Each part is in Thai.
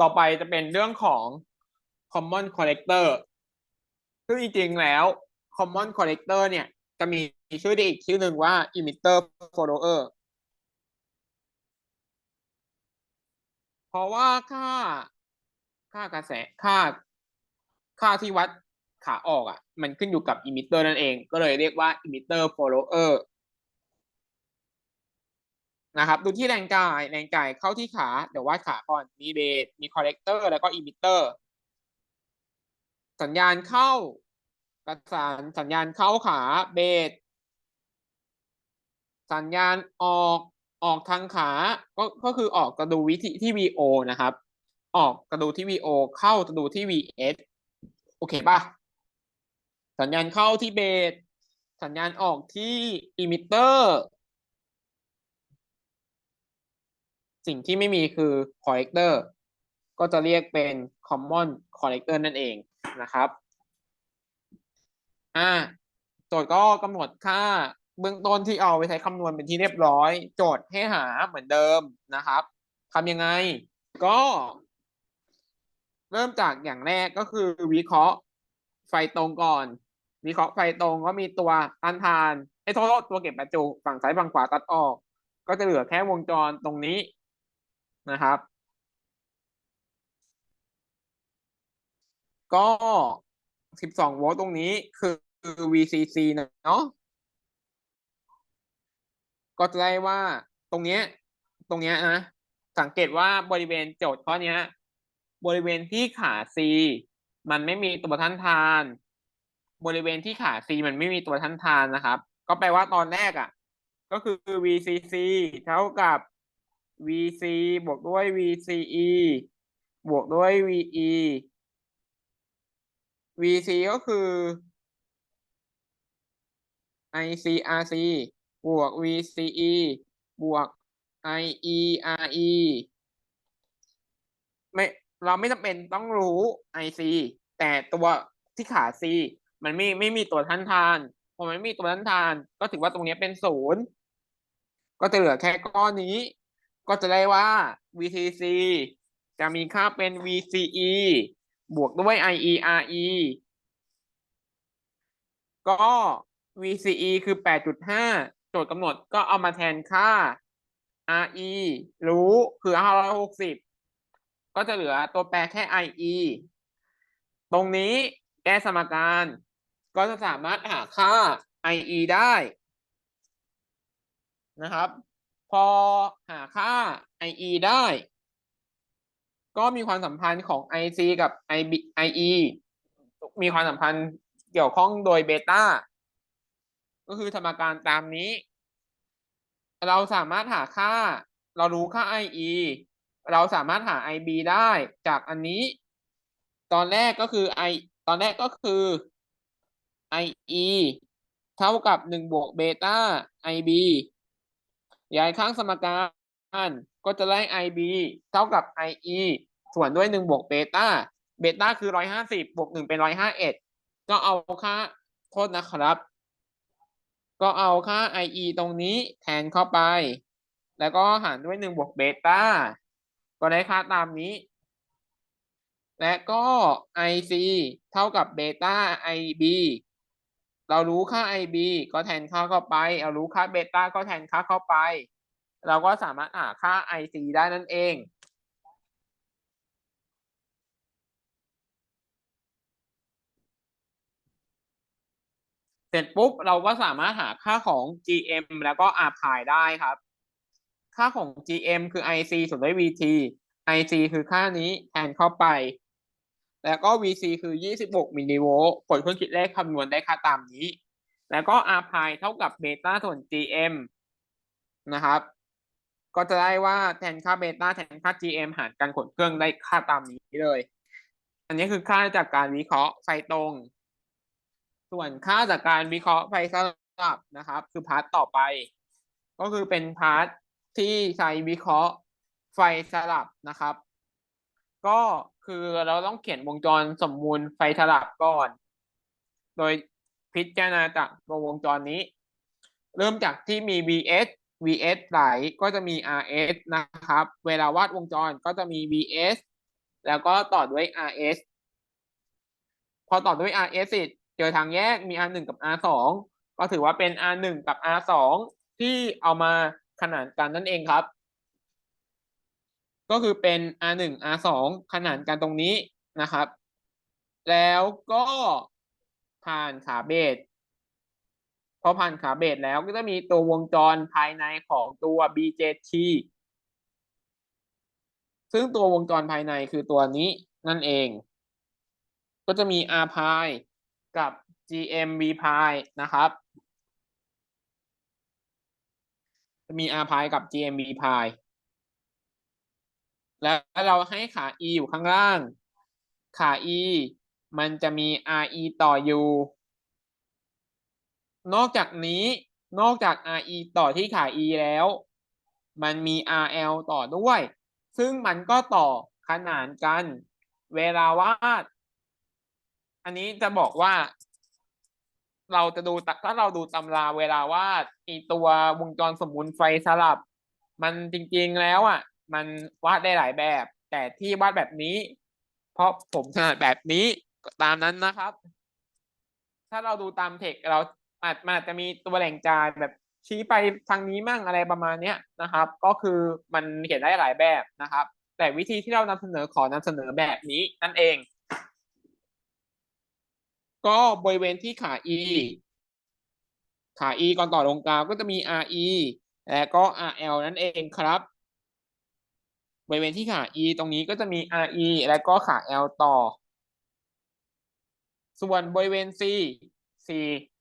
ต่อไปจะเป็นเรื่องของ common collector ซึ่งจริงๆแล้ว common collector เนี่ย จะมีชื่ออีกชื่อหนึ่งว่า emitter follower เพราะว่าค่าค่ากระแสค่า ค่าที่วัดขาออกอะ มันขึ้นอยู่กับ emitter นั่นเอง ก็เลยเรียกว่า emitter follower นะครับดูที่แรงจ่ายแรงจ่ายเข้าที่ขา เดี๋ยววาดขาก่อนมีเบสมี collector แล้วก็ emitter สัญญาณเข้า ประสานสัญญาณเข้าขาเบสสัญญาณออกออกทางขาก็ก็คือออกกระดูวิธีที่ VO นะครับ ออกกระดูที่ VO เข้ากระดูที่ VS โอเคป่ะสัญญาณเข้าที่เบสสัญญาณออกที่ emitter สิ่งที่ไม่มีคือ collector ก็จะเรียกเป็น common collector นั่นเองนะครับอ่าโจทย์ก็กำหนดค่าเบื้องต้นที่เอาไปใช้คำนวณเป็นที่เรียบร้อย โจทย์ให้หาเหมือนเดิมนะครับทำยังไง ก็ เริ่มจากอย่างแรกก็คือ วิเคราะห์ไฟตรงก่อน วิเคราะห์ไฟตรงก็มีตัวต้านทานไอ้โทษตัวเก็บประจุฝั่งซ้ายฝั่งขวาตัดออก ก็จะเหลือแค่วงจรตรงนี้ นะครับ ก็สิบสองโวลต์ตรงนี้คือ VCC เนาะก็จะได้ว่าตรงเนี้ยตรงเนี้ยนะสังเกตว่าบริเวณโจทย์ข้อเนี้ยบริเวณที่ขา C มันไม่มีตัวท่านทาน บริเวณที่ขา C มันไม่มีตัวท่านทานนะครับ ก็แปลว่าตอนแรกอะ ก็คือ VCC เท่ากับ VC บวกด้วย VCE บวกด้วย VE VC ก็คือ ICRC บวก VCE บวก IERE ไม่เราไม่จำเป็นต้องรู้ IC แต่ตัวที่ขา C มันไม่ไม่มีตัวท่านทานพอมันไม่มีตัวท่านทาน ก็ถือว่าตรงนี้เป็นศูนย์ก็จะเหลือแค่ก้อนนี้ ก็จะได้ว่า VCC จะมีค่าเป็น VCE บวกด้วย IERE ก็ VCE คือ 8.5 โจทย์กำหนดก็เอามาแทนค่า RE รู้คือ 560 ก็จะเหลือตัวแปรแค่ IE ตรงนี้แก้สมการ ก็จะสามารถหาค่า IE ได้นะครับ พอหาค่า IE ได้ ก็มีความสัมพันธ์ของ IC กับ IB IE มีความสัมพันธ์เกี่ยวข้องโดยเบต้าก็คือสมการตามนี้ เราสามารถหาค่า เรารู้ค่า IE เราสามารถหา IB ได้จากอันนี้ ตอนแรกก็คือ I ตอนแรกก็คือ IE เท่ากับหนึ่งบวกเบต้า IB ย้ายข้างสมการก็จะได้ IB เท่ากับ IE ส่วนด้วยหนึ่งบวกเบต้า เบต้าคือร้อยห้าสิบบวกหนึ่งเป็นร้อยห้าเอ็ดก็เอาค่าโทษนะครับ ก็เอาค่า IE ตรงนี้แทนเข้าไป แล้วก็หารด้วยหนึ่งบวกเบต้า ก็ได้ค่าตามนี้ และก็ IC เท่ากับเบต้า IB เรารู้ค่า IB ก็แทนค่าเข้าไป เอารู้ค่าเบต้าก็แทนค่าเข้าไป เราก็สามารถหาค่า IC ได้นั่นเอง เสร็จปุ๊บเราก็สามารถหาค่าของ GM แล้วก็ R พายได้ครับ ค่าของ GM คือ IC ส่วนด้วย VT IC คือค่านี้แทนเข้าไป แล้วก็ VC คือ 26 มิลลิโวลต์ผลเครื่องคิดเลขคำนวณได้ค่าตามนี้ แล้วก็ R พายเท่ากับเบต้าส่วน GM นะครับ ก็จะได้ว่าแทนค่าเบต้าแทนค่า GM หารกันขนเครื่องได้ค่าตามนี้เลย อันนี้คือค่าจากการวิเคราะห์ไฟตรง ส่วนค่าจากการวิเคราะห์ไฟสลับนะครับ คือพาร์ทต่อไป ก็คือเป็นพาร์ทที่ใช้วิเคราะห์ไฟสลับนะครับ ก็คือเราต้องเขียนวงจรสมมูลไฟสลับก่อน โดยพิจารณาจากตัววงจรนี้ เริ่มจากที่มี vs vs ไหลก็จะมี rs นะครับ เวลาวาดวงจรก็จะมี vs แล้วก็ต่อด้วย rs พอต่อด้วย rs เสร็จเจอทางแยกมี r 1กับ r 2ก็ถือว่าเป็น r 1กับ r 2ที่เอามาขนานกันนั่นเองครับ ก็คือเป็น r 1 r 2ขนานกันตรงนี้นะครับ แล้วก็ผ่านขาเบสพอผ่านขาเบสแล้วก็จะมีตัววงจรภายในของตัว BJT ซึ่งตัววงจรภายในคือตัวนี้นั่นเอง ก็จะมี R pi กับ GMV pi นะครับจะมี R pi กับ GMV pi แล้วเราให้ขา E อยู่ข้างล่าง ขา E มันจะมี RE ต่ออยู่ นอกจากนี้นอกจาก RE ต่อที่ขา E แล้ว มันมี RL ต่อด้วย ซึ่งมันก็ต่อขนานกัน เวลาวาด อันนี้จะบอกว่า เราจะดูถ้าเราดูตำราเวลาวาดอีตัววงจรสมมุติไฟสลับ มันจริงๆแล้วอะ มันวาดได้หลายแบบ แต่ที่วาดแบบนี้ เพราะผมถนัดแบบนี้ตามนั้นนะครับ ถ้าเราดูตามเทคเราอาจมันอาจจะมีตัวแหล่งจ่ายแบบชี้ไปทางนี้มั่งอะไรประมาณเนี้ยนะครับ ก็คือมันเขียนได้หลายแบบนะครับ แต่วิธีที่เรานำเสนอขอนำเสนอแบบนี้นั่นเอง ก็บริเวณที่ขา e ขา e ก่อนต่อลงกาวก็จะมี re และก็ rl นั่นเองครับ บริเวณที่ขา e ตรงนี้ก็จะมี re และก็ขา l ต่อ ส่วนบริเวณ c c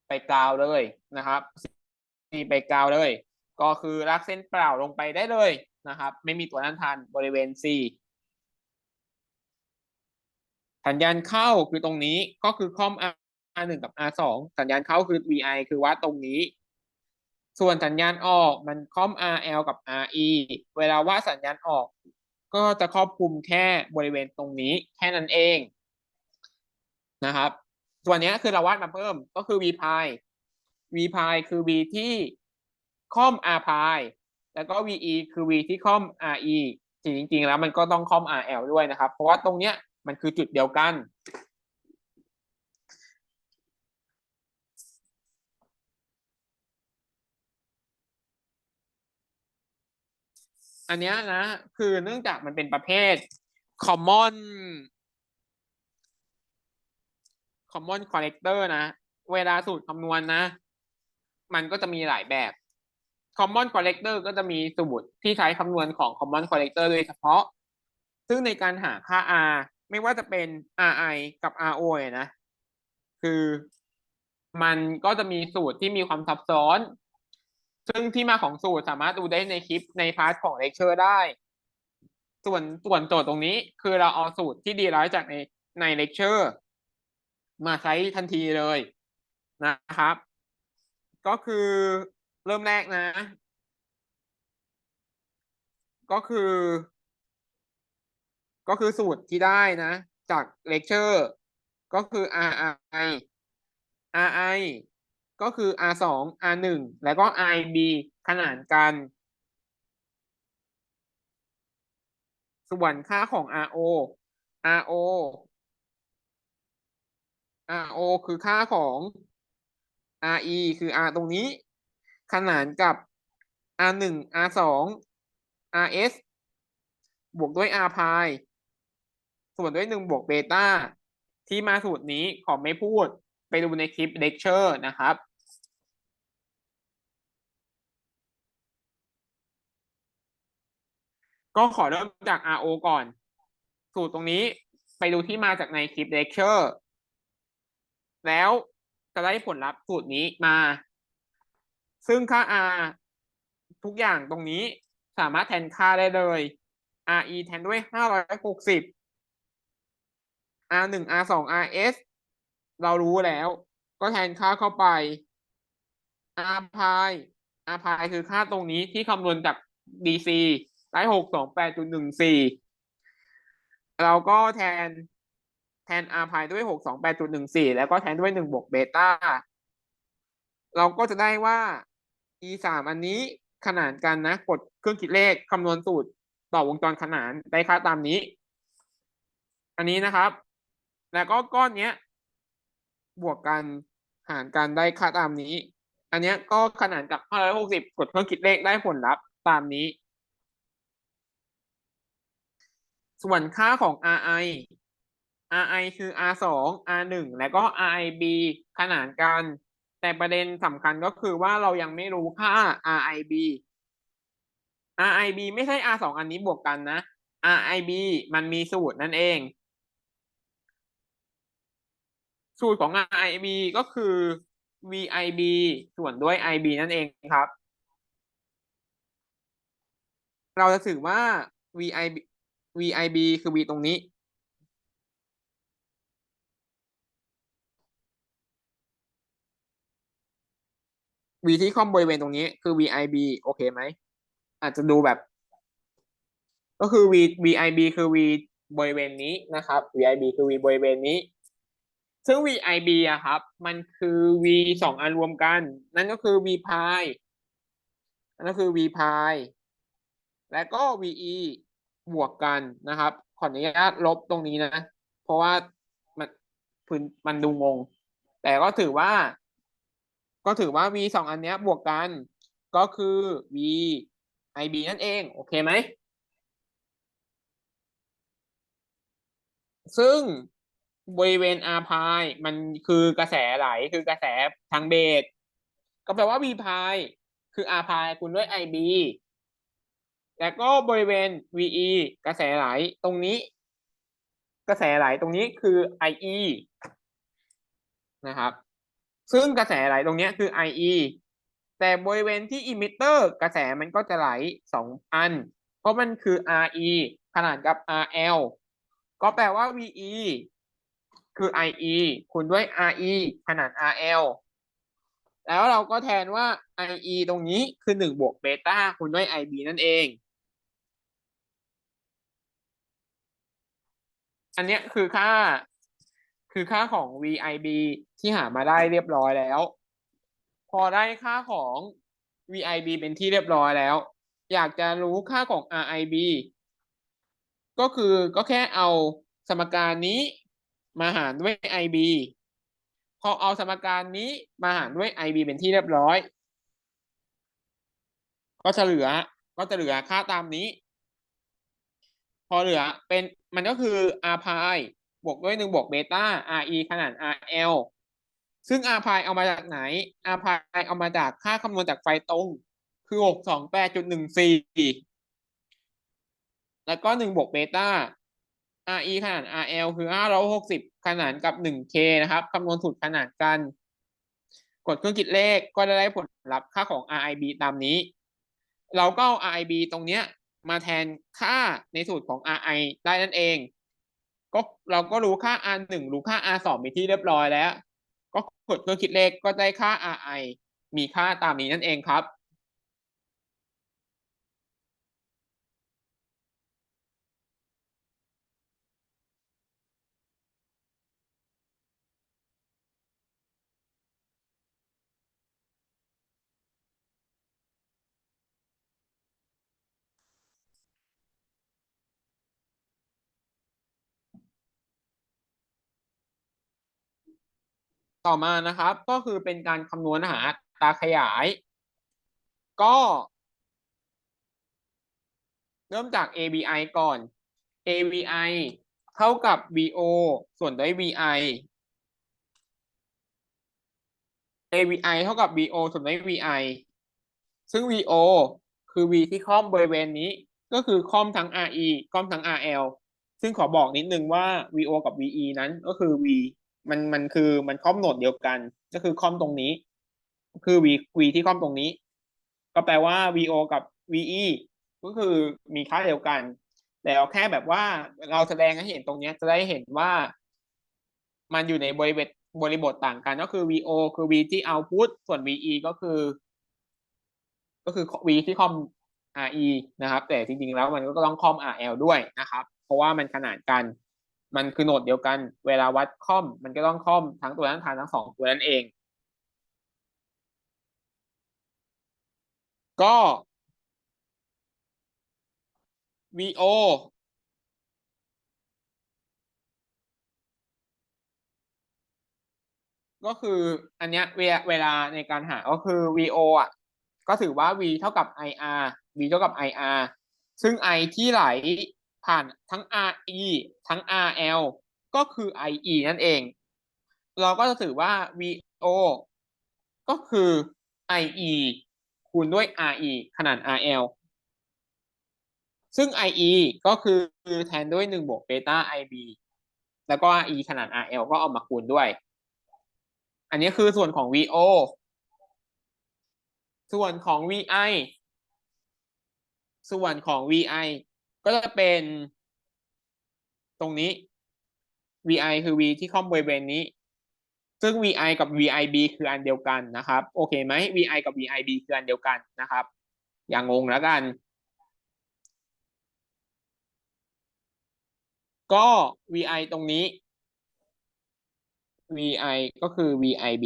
ไปกาวเลยนะครับ c ไปกาวเลย ก็คือลากเส้นเปล่าลงไปได้เลยนะครับ ไม่มีตัวนั้นทันบริเวณ c สัญญาณเข้าคือตรงนี้ก็คือคอม R หนึ่งกับ R สองสัญญาณเข้าคือ VI คือวัดตรงนี้ส่วนสัญญาณออกมันคอม RL กับ RE เวลาว่าสัญญาณออก ก็จะครอบคลุมแค่บริเวณตรงนี้แค่นั้นเองนะครับ ส่วนนี้คือเราวาดมาเพิ่มก็คือ V pi V pi คือ V ที่คอม R pi แล้วก็ VE คือ V ที่คอม RE จริงๆแล้วมันก็ต้องคอม RL ด้วยนะครับ เพราะว่าตรงเนี้ยมันคือจุดเดียวกัน อันเนี้ยนะคือเนื่องจากมันเป็นประเภท common common collector นะ เวลาสูตรคำนวณนะ มันก็จะมีหลายแบบ common collector ก็จะมีสูตรที่ใช้คำนวณของ common collector โดยเฉพาะ ซึ่งในการหาค่า r ไม่ว่าจะเป็น ri กับ ro นะ คือมันก็จะมีสูตรที่มีความซับซ้อน ซึ่งที่มาของสูตรสามารถดูได้ในคลิปในพาร์ทของเลคเชอร์ได้ ส่วนส่วนโจทย์ตรงนี้คือเราเอาสูตรที่ดีร้ายจากในในเลคเชอร์มาใช้ทันทีเลยนะครับ ก็คือเริ่มแรกนะ ก็คือ ก็คือสูตรที่ได้นะ จากเลคเชอร์ก็คือ RI RI ก็คือ R สอง R หนึ่งแล้วก็ IB ขนานกัน ส่วนค่าของ RO RO RO คือค่าของ RE คือ R ตรงนี้ ขนานกับ R หนึ่ง R สอง RS บวกด้วย R pi ส่วนด้วยหนึ่งบวกเบต้าที่มาสูตรนี้ขอไม่พูดไปดูในคลิปเลคเชอร์นะครับ ก็ขอเริ่มจาก RO ก่อน สูตรตรงนี้ไปดูที่มาจากในคลิปเลคเชอร์แล้วจะได้ผลลัพธ์สูตรนี้มา ซึ่งค่า R ทุกอย่างตรงนี้สามารถแทนค่าได้เลย RE แทนด้วย 560 R หนึ่ง R สอง RS เรารู้แล้ว ก็แทนค่าเข้าไป R pi R pi คือค่าตรงนี้ที่คำนวณจาก DC ได้หกสองแปดจุดหนึ่งสี่เราก็แทนแทน R pi ด้วยหกสองแปดจุดหนึ่งสี่แล้วก็แทนด้วยหนึ่งบวกเบต้าเราก็จะได้ว่า e สามอันนี้ขนานกันนะ กดเครื่องคิดเลขคำนวณสูตรต่อวงจรขนานได้ค่าตามนี้ อันนี้นะครับ แล้วก็ก้อนเนี้ย บวกกันหารกันได้ค่าตามนี้ อันเนี้ยก็ขนานกับ560กดเครื่องคิดเลขได้ผลลัพธ์ตามนี้ ส่วนค่าของ RI RI คือ R สอง R หนึ่งแล้วก็ RIB ขนานกัน แต่ประเด็นสำคัญก็คือว่าเรายังไม่รู้ค่า RIB RIB ไม่ใช่ R สองอันนี้บวกกันนะ RIB มันมีสูตรนั่นเอง สูตรของ RIB ก็คือ VIB ส่วนด้วย IB นั่นเองครับ เราจะถือว่า VIB VIB คือ V ตรงนี้ V ที่ค่อมบริเวณตรงนี้คือ VIB โอเคไหม อาจจะดูแบบ ก็คือ V VIB คือ V บริเวณนี้นะครับ VIB คือ V บริเวณนี้ ซึ่ง VIB อะครับ มันคือ V สองอันรวมกัน นั่นก็คือ V พายนั่นก็คือ V พายและก็ VE บวกกันนะครับ ขออนุญาตลบตรงนี้นะ เพราะว่ามันพื้นมันดูงง แต่ก็ถือว่า ก็ถือว่า V สองอันเนี้ยบวกกัน ก็คือ V IB นั่นเอง โอเคไหม ซึ่งบริเวณ R พายมันคือกระแสไหลคือกระแสทางเบรกก็แปลว่า V พายคือ R พายคูณด้วย IB แล้วก็บริเวณ VE กระแสไหลตรงนี้ กระแสไหลตรงนี้คือ IE นะครับ ซึ่งกระแสไหลตรงนี้คือ IE แต่บริเวณที่อิมิเตอร์กระแสมันก็จะไหลสองอัน เพราะมันคือ RE ขนาดกับ RL ก็แปลว่า VE คือ IE คูณด้วย RE ขนาด RL แล้วเราก็แทนว่า IE ตรงนี้คือ 1 บวกเบต้าคูณด้วย IB นั่นเอง อันเนี้ยคือค่า คือค่าของ VIB ที่หามาได้เรียบร้อยแล้ว พอได้ค่าของ VIB เป็นที่เรียบร้อยแล้ว อยากจะรู้ค่าของ RIB ก็คือก็แค่เอาสมการนี้มาหารด้วย IB พอเอาสมการนี้มาหารด้วย IB เป็นที่เรียบร้อย ก็จะเหลือก็จะเหลือค่าตามนี้ พอเหลือเป็น มันก็คือ R พายบวกด้วยหนึ่งบวกเบต้า RE ขนาด RL ซึ่ง R พายเอามาจากไหน R พายเอามาจากค่าคำนวณจากไฟตรง คือหกสองแปดจุดหนึ่งสี่แล้วก็หนึ่งบวกเบต้า RE ขนาด RL คือห้าร้อยหกสิบขนานกับหนึ่ง K นะครับคำนวณสูตรขนาดกัน กดเครื่องคิดเลขก็จะได้ผลลัพธ์ค่าของ RIB ตามนี้ เราก็เอา RIB ตรงเนี้ย มาแทนค่าในสูตรของ RI ได้นั่นเอง ก็เราก็รู้ค่า R หนึ่งรู้ค่า R สองเป็นที่เรียบร้อยแล้ว ก็กดเครื่องคิดเลขก็ได้ค่า RI มีค่าตามนี้นั่นเองครับ ต่อมานะครับ ก็คือเป็นการคำนวณหาตาขยาย ก็ เริ่มจาก ABI ก่อน ABI เท่ากับ VO ส่วนด้วย VI AVI เท่ากับ VO ส่วนด้วย VI ซึ่ง VO คือ V ที่ค่อมบริเวณนี้ ก็คือค่อมทั้ง RE ค่อมทั้ง RL ซึ่งขอบอกนิดนึงว่า VO กับ VE นั้นก็คือ V มันมันคือมันค่อมโหนดเดียวกัน ก็คือคอมตรงนี้ คือ V V ที่คอมตรงนี้ ก็แปลว่า VO กับ VE ก็คือมีค่าเดียวกัน แต่เอาแค่แบบว่าเราแสดงให้เห็นตรงนี้จะได้เห็นว่า มันอยู่ในบริบทบริบทต่างกันก็คือ VO คือ V ที่ output ส่วน VE ก็คือ ก็คือ V ที่คอม RE นะครับ แต่จริงๆแล้วมันก็ต้องคอม RL ด้วยนะครับ เพราะว่ามันขนาดกัน มันคือโหนดเดียวกัน เวลาวัดค่อม มันก็ต้องค่อมทั้งตัวนั้นทานทั้งสองตัวนั้นเอง ก็ VO ก็คืออันเนี้ยเวลาในการหาก็คือ VO อะ ก็ถือว่า V เท่ากับ IR V เท่ากับ IR ซึ่ง I ที่ไหล ผ่านทั้ง RE ทั้ง RL ก็คือ IE นั่นเอง เราก็จะถือว่า VO ก็คือ IE คูณด้วย RE ขนาด RL ซึ่ง IE ก็คือแทนด้วย1บวกเบต้า IB แล้วก็ RE ขนาด RL ก็เอามาคูณด้วย อันนี้คือส่วนของ VO ส่วนของ VI ส่วนของ VI ก็จะเป็นตรงนี้ VI คือ V ที่ค่อมบริเวณนี้ ซึ่ง VI กับ VIB คืออันเดียวกันนะครับ โอเคไหม VI กับ VIB คืออันเดียวกันนะครับ อย่างงงแล้วกัน ก็ VI ตรงนี้ VI ก็คือ VIB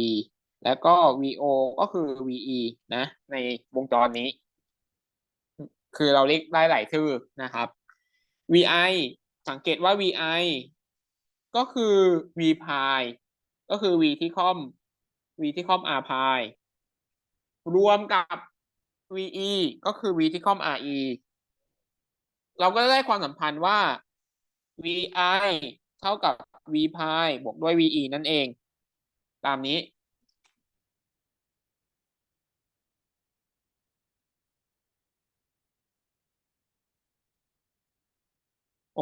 แล้วก็ VO ก็คือ VE นะ ในวงจรนี้ คือเราเรียกได้หลายชื่อนะครับ VI สังเกตว่า VI ก็คือ V พายก็คือ V ที่คอม V ที่คอม R พายรวมกับ VE ก็คือ V ที่คอม RE เราก็ได้ความสัมพันธ์ว่า VI เท่ากับ V พายบวกด้วย VE นั่นเอง ตามนี้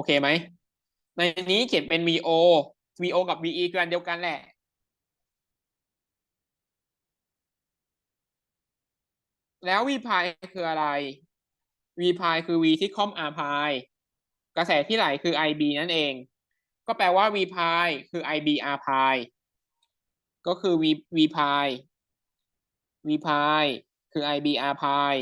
เคไหม ในนี้เขียนเป็น VO VO กับ VE คืออันเดียวกันแหละ แล้ว V พายคืออะไร V พายคือ V ที่คอม R พายกระแสที่ไหลคือ IB นั่นเอง ก็แปลว่า V พายคือ IB R พายก็คือ V V พาย V พายคือ IB R พาย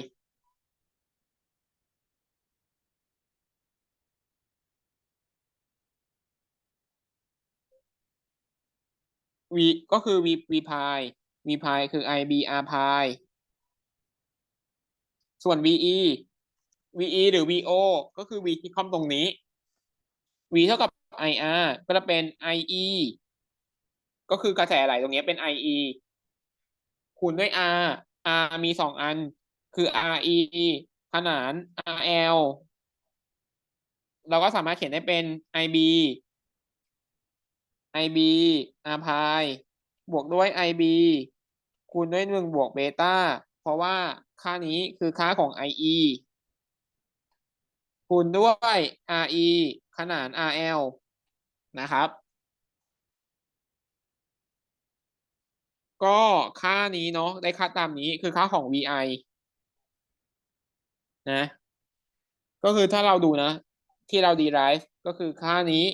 V ก็คือ V V พาย V พายคือ IB R พายส่วน VE VE หรือ VO ก็คือ V ที่คอมตรงนี้ V เท่ากับ IR ก็จะเป็น IE ก็คือกระแสไหลตรงนี้เป็น IE คูณด้วย R R มีสองอัน คือ RE ขนาน RL เราก็สามารถเขียนได้เป็น IB IB R พายบวกด้วย IB คูณด้วยหนึ่งบวกเบต้าเพราะว่าค่านี้คือค่าของ IE คูณด้วย RE ขนาน RL นะครับ ก็ค่านี้เนาะได้ค่าตามนี้คือค่าของ VI นะ ก็คือถ้าเราดูนะ ที่เรา derive ก็คือค่านี้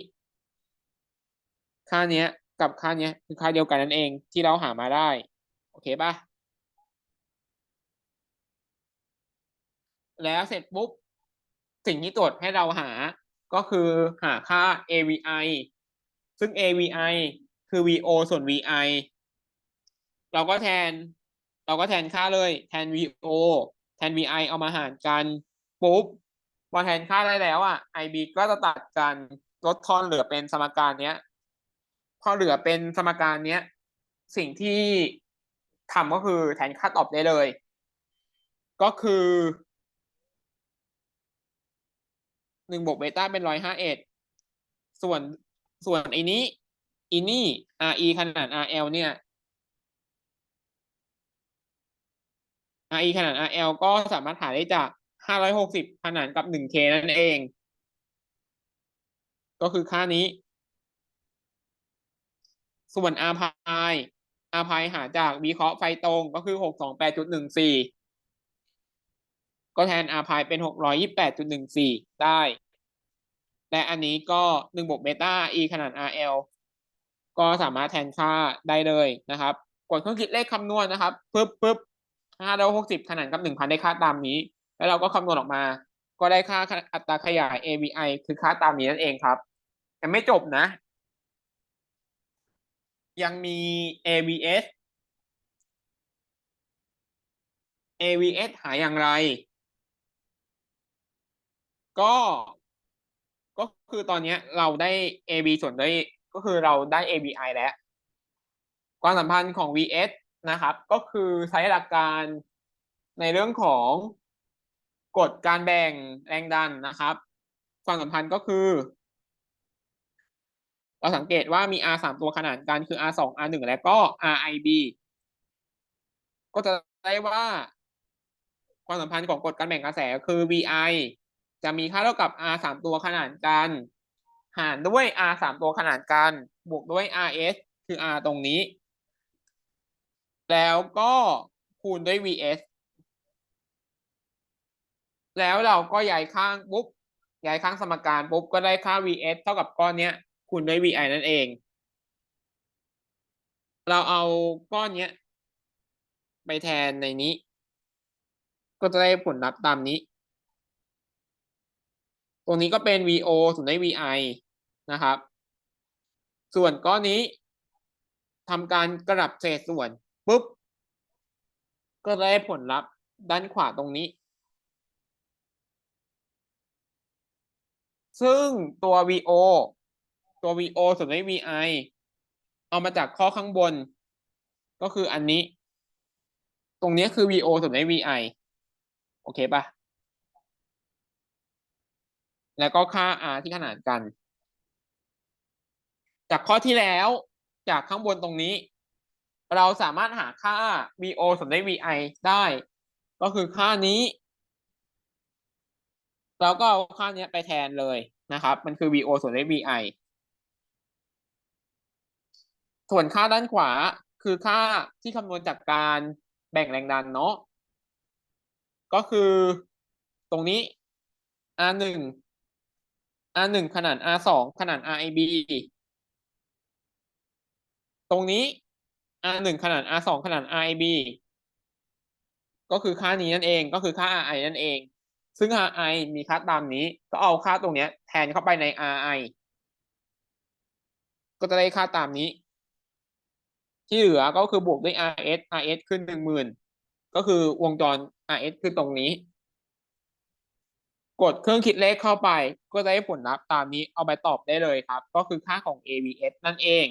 ค่าเนี้ยกับค่าเนี้ยคือค่าเดียวกันนั่นเองที่เราหามาได้ โอเคป่ะแล้วเสร็จปุ๊บ สิ่งที่ตรวจให้เราหาก็คือหาค่า AVI ซึ่ง AVI คือ VO ส่วน VI เราก็แทน เราก็แทนค่าเลย แทน VO แทน VI เอามาหารกันปุ๊บพอแทนค่าได้แล้วอะ IB ก็จะตัดกันลดทอนเหลือเป็นสมการเนี้ย พอเหลือเป็นสมการเนี้ย สิ่งที่ทำก็คือแทนค่าตอบได้เลย ก็คือหนึ่งบวกเบต้าเป็นร้อยห้าเอ็ดส่วนส่วนอ้นี้อีนี่ RE ขนาด RL เนี่ย RE ขนาด RL ก็สามารถหาได้จากห้าร้อยหกสิบขนานกับหนึ่ง K นั่นเอง ก็คือค่านี้ ส่วน R พาย R พายหาจากวิเคราะห์ไฟตรงก็คือหกสองแปดจุดหนึ่งสี่ก็แทน R พายเป็นหกร้อยยี่แปดจุดหนึ่งสี่ได้ และอันนี้ก็หนึ่งบวกเบต้า E ขนาด RL ก็สามารถแทนค่าได้เลยนะครับ กดเครื่องคิดเลขคำนวณนะครับปึ๊บปึ๊บห้าร้อยหกสิบขนานกับหนึ่งพันได้ค่าตามนี้ แล้วเราก็คำนวณออกมา ก็ได้ค่าอัตราขยาย AVI คือค่าตามนี้นั่นเองครับยังไม่จบนะ ยังมี AVS AVS หายอย่างไร ก็ ก็คือตอนนี้เราได้ AB ส่วนด้วย ก็คือเราได้ ABI แล้ว ความสัมพันธ์ของ vs นะครับ ก็คือใช้หลักการในเรื่องของกฎการแบ่งแรงดันนะครับ ความสัมพันธ์ก็คือ เราสังเกตว่ามี R สามตัวขนานกันคือ R สอง R หนึ่งและก็ RIB ก็จะได้ว่า ความสัมพันธ์ของกฎการแบ่งกระแสคือ VI จะมีค่าเท่ากับ R สามตัวขนานกัน หารด้วย R สามตัวขนานกัน บวกด้วย RS คือ R ตรงนี้ แล้วก็คูณด้วย VS แล้วเราก็ย้ายข้างปุ๊บย้ายข้างสมการปุ๊บก็ได้ค่า VS เท่ากับก้อนเนี้ย คูณด้วย VI นั่นเอง เราเอาก้อนเนี้ย ไปแทนในนี้ ก็จะได้ผลลัพธ์ตามนี้ ตรงนี้ก็เป็น VO ส่วนด้วย VI นะครับ ส่วนก้อนนี้ทำการกลับเศษส่วนปุ๊บ ก็ได้ผลลัพธ์ด้านขวาตรงนี้ ซึ่งตัว VO ตัว VO ส่วนด้วย VI เอามาจากข้อข้างบน ก็คืออันนี้ ตรงนี้คือ VO ส่วนด้วย VI โอเคปะแล้วก็ค่า R ที่ขนานกัน จากข้อที่แล้วจากข้างบนตรงนี้ เราสามารถหาค่า VO ส่วนด้วย VI ได้ ก็คือค่านี้ เราก็เอาค่านี้ไปแทนเลยนะครับ มันคือ VO ส่วนด้วย VI ส่วนค่าด้านขวาคือค่าที่คำนวณจากการแบ่งแรงดันเนาะก็คือตรงนี้ R หนึ่ง R หนึ่งขนาด R สองขนาด RIB ตรงนี้ R หนึ่งขนาด R สองขนาด RIB ก็คือค่านี้นั่นเองก็คือค่า RI นั่นเอง ซึ่ง RI มีค่าตามนี้ ก็เอาค่าตรงนี้แทนเข้าไปใน RI ก็จะได้ค่าตามนี้ ที่เหลือก็คือบวกด้วย RS RS ขึ้นหนึ่งหมื่นก็คือวงจร RS คือตรงนี้ กดเครื่องคิดเลขเข้าไป ก็จะได้ผลลัพธ์ตามนี้เอาไปตอบได้เลยครับ ก็คือค่าของ AVS นั่นเอง